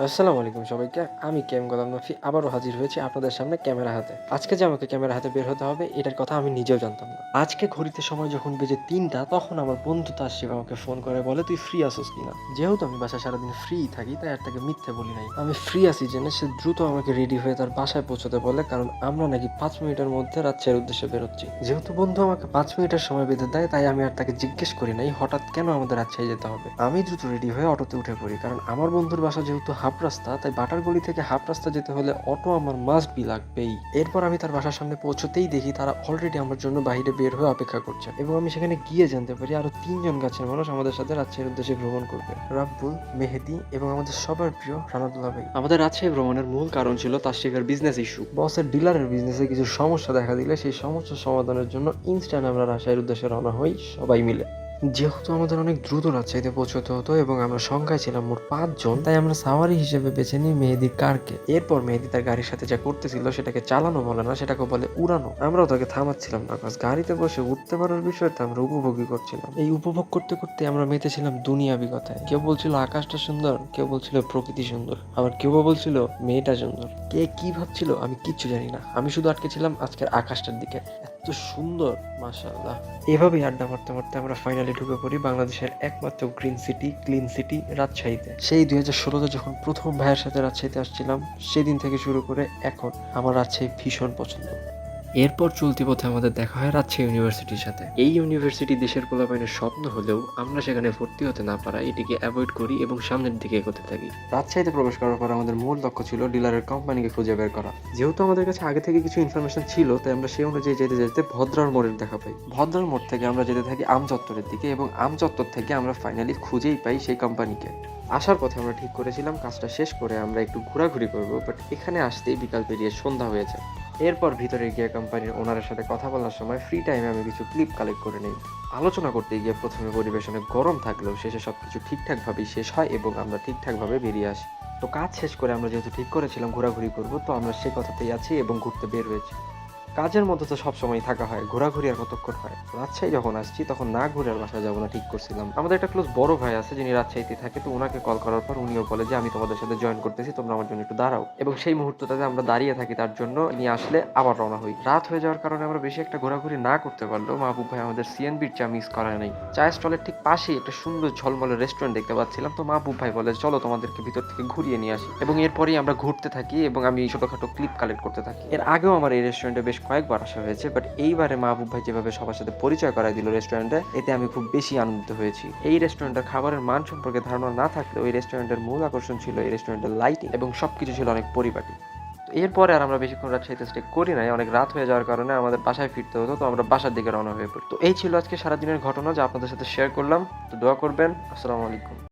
আসসালামু আলাইকুম সবাইকে, আমি কেম গোলাম নফি, আবারও হাজির হয়েছি আপনাদের সামনে ক্যামেরা হাতে। আজকে যে আমাকে ক্যামেরা হাতে বের হতে হবে, এটার কথা আমি নিজেও জানতাম না। আজকে ঘড়িতে সময় যখন বেজে তিনটা, তখন আমার বন্ধু তাসিফ আমাকে ফোন করে, বলে, তুই ফ্রি আসোস কিনা যেহেতু আমি বাসায় সারাদিন ফ্রি থাকি, তাই আর তাকে মিথ্যে বলি নাই। আমি ফ্রি আছি জেনে সে দ্রুত আমাকে রেডি হয়ে তার বাসায় পৌঁছতে বলে, কারণ আমরা নাকি পাঁচ মিনিটের মধ্যে রাজ্যের উদ্দেশ্যে বেরোচ্ছি। যেহেতু বন্ধু আমাকে পাঁচ মিনিটের সময় বেঁধে দেয়, তাই আমি আর তাকে জিজ্ঞেস করি নাই, হঠাৎ কেন আমাদের রাজশাহী যেতে হবে। আমি দ্রুত রেডি হয়ে অটোতে উঠে পড়ি, কারণ আমার বন্ধুর বাসা যেহেতু হাফ রাস্তা, তাই বাটার গলি থেকে হাফ রাস্তা যেতে হলে অটো আমার মাস্ট বি লাগবেই। এরপর আমি তার বাসার সামনে পৌঁছতেই দেখি তারা অলরেডি আমার জন্য বাইরে বের হয়ে অপেক্ষা করছে এবং আমি সেখানে গিয়ে জানতে পারি আরও তিনজন গাছের মানুষ আমাদের সাথে রাজশাহীর উদ্দেশ্যে ভ্রমণ করবে। রাব্বুল, মেহেদি এবং আমাদের সবার প্রিয় রানাদুল্লাহ ভাই। আমাদের রাজশাহী ভ্রমণের মূল কারণ ছিল তার শেখার বিজনেস ইস্যু বসের ডিলারের বিজনেসে কিছু সমস্যা দেখা দিলে সেই সমস্যার সমাধানের জন্য ইনস্ট্যান্ট আমরা রাজশাহীর উদ্দেশ্যে রওনা হই সবাই মিলে। যেহেতু আমাদের অনেক দ্রুত রাজশাহীতে পৌঁছতে হতো এবং আমরা সংখ্যায় ছিলাম মোট পাঁচজন তাই আমরা সাওয়ারি হিসেবে বেছে নিই মেহেদির কারকে। এরপর মেহেদি তার গাড়ির সাথে যা করতেছিল সেটাকে চালানো বলে না সেটাকে বলে উড়ানো। আমরাও তাকে থামাচ্ছিলাম না কাজ গাড়িতে বসে উঠতে পারার বিষয়টা আমরা উপভোগী করছিলাম। এই উপভোগ করতে করতে আমরা মেতেছিলাম দুনিয়াবি কথায় কেউ বলছিল আকাশটা সুন্দর কেউ বলছিল প্রকৃতি সুন্দর আবার কেউ বলছিল মেয়েটা সুন্দর। কে কি ভাবছিল আমি কিচ্ছু জানি না। আমি শুধু আটকে ছিলাম আজকের আকাশটার দিকে। এত সুন্দর মাশাআল্লাহ। এভাবেই আড্ডা মারতে মারতে আমরা ফাইনালি ঢুকে পড়ি বাংলাদেশের একমাত্র গ্রিন সিটি ক্লিন সিটি রাজশাহীতে। সেই দুই হাজার ষোলোতে যখন প্রথম ভাইয়ের সাথে রাজশাহীতে আসছিলাম সেদিন থেকে শুরু করে এখন আমার রাজশাহী ভীষণ পছন্দ। এরপর চলতি পথে আমাদের দেখা হয় রাজশাহী ইউনিভার্সিটির সাথে। এই ইউনিভার্সিটি দেশের পোলাপাইনের স্বপ্ন হলেও আমরা সেখানে ভর্তি হতে না পারা এটিকে অ্যাভয়েড করি এবং সামনের দিকে এগোতে থাকি। রাজশাহীতে প্রবেশ করার পর আমাদের মূল লক্ষ্য ছিল ডিলারের কোম্পানিকে খুঁজে বের করা। যেহেতু আমাদের কাছে আগে থেকে কিছু ইনফরমেশন ছিল তাই আমরা সেই অনুযায়ী যেতে যেতে ভদ্রার মোড়ের দেখা পাই। ভদ্রার মোড় থেকে আমরা যেতে থাকি আম চত্বরের দিকে এবং আম চত্বর থেকে আমরা ফাইনালি খুঁজেই পাই সেই কোম্পানিকে। আসার পথে আমরা ঠিক করেছিলাম কাজটা শেষ করে আমরা একটু ঘোরাঘুরি করব বাট এখানে আসতেই বিকাল পেরিয়ে সন্ধ্যা হয়ে যায়। এরপর ভিতরে গিয়ে কোম্পানির ওনারের সাথে কথা বলার সময় ফ্রি টাইমে আমি কিছু ক্লিপ কালেক্ট করে নিই। আলোচনা করতে গিয়ে প্রথমে পরিবেশনে গরম থাকলেও শেষে সব কিছু ঠিকঠাকভাবেই শেষ হয় এবং আমরা ঠিকঠাকভাবে বেরিয়ে আসি। তো কাজ শেষ করে আমরা যেহেতু ঠিক করেছিলাম, ঘোরাঘুরি করব, তো আমরা সে কথাতেই আছি এবং ঘুরতে বের হয়েছি। কাজের মধ্যে তো সবসময় থাকা হয়, ঘোরাঘুরি আর কতক্ষণ হয়? রাজশাহী যখন আসছি, তখন না ঘুরে আর বাসায় যাব না, ঠিক করছিলাম। আমাদের একটা ক্লোজ বড় ভাই আছে যিনি রাজশাহীতে থাকে, তো ওনাকে কল করার পর উনিও বলে যে, আমি তোমাদের সাথে জয়েন করতেছি, তোমরা আমার জন্য একটু দাঁড়াও। এবং সেই মুহূর্তটাতে আমরা দাঁড়িয়ে থাকি তার জন্য নিয়ে আসলে আবার রওনা হই। রাত হয়ে যাওয়ার কারণে আমরা বেশি একটা ঘোরাঘুরি না করতে পারলেও মাহবুব ভাই আমাদের সিএনবির চা মিস করা নেই। চায়ের স্টলের ঠিক পাশেই একটা সুন্দর ঝলমলে রেস্টুরেন্ট দেখতে পাচ্ছিলাম, তো মাহবুব ভাই বলে, চলো তোমাদেরকে ভিতর থেকে ঘুরিয়ে নিয়ে আসি। এবং এরপরেই আমরা ঘুরতে থাকি এবং আমি ছোটখাটো ক্লিপ কালেক্ট করতে থাকি। এর আগেও আমার এই রেস্টুরেন্টে বেশ কয়েকবার আসা হয়েছে বাট এইবারে মাহবুব ভাই যেভাবে সবার সাথে পরিচয় করাই দিল রেস্টুরেন্টে এতে আমি খুব বেশি আনন্দিত হয়েছি। এই রেস্টুরেন্টের খাবারের মান সম্পর্কে ধারণা না থাকলেও এই রেস্টুরেন্টের মূল আকর্ষণ ছিল এই রেস্টুরেন্টের লাইটিং এবং সবকিছু ছিল অনেক পরিপাটি। এরপরে আর আমরা বেশিক্ষণ রাত রাজশাহীতে স্টে করি নাই, অনেক রাত হয়ে যাওয়ার কারণে আমাদের বাসায় ফিরতে হতো, তো আমরা বাসার দিকে রওনা হয়ে পড়ি। তো এই ছিল আজকে সারাদিনের ঘটনা যা আপনাদের সাথে শেয়ার করলাম, তো দোয়া করবেন, আসসালামু আলাইকুম।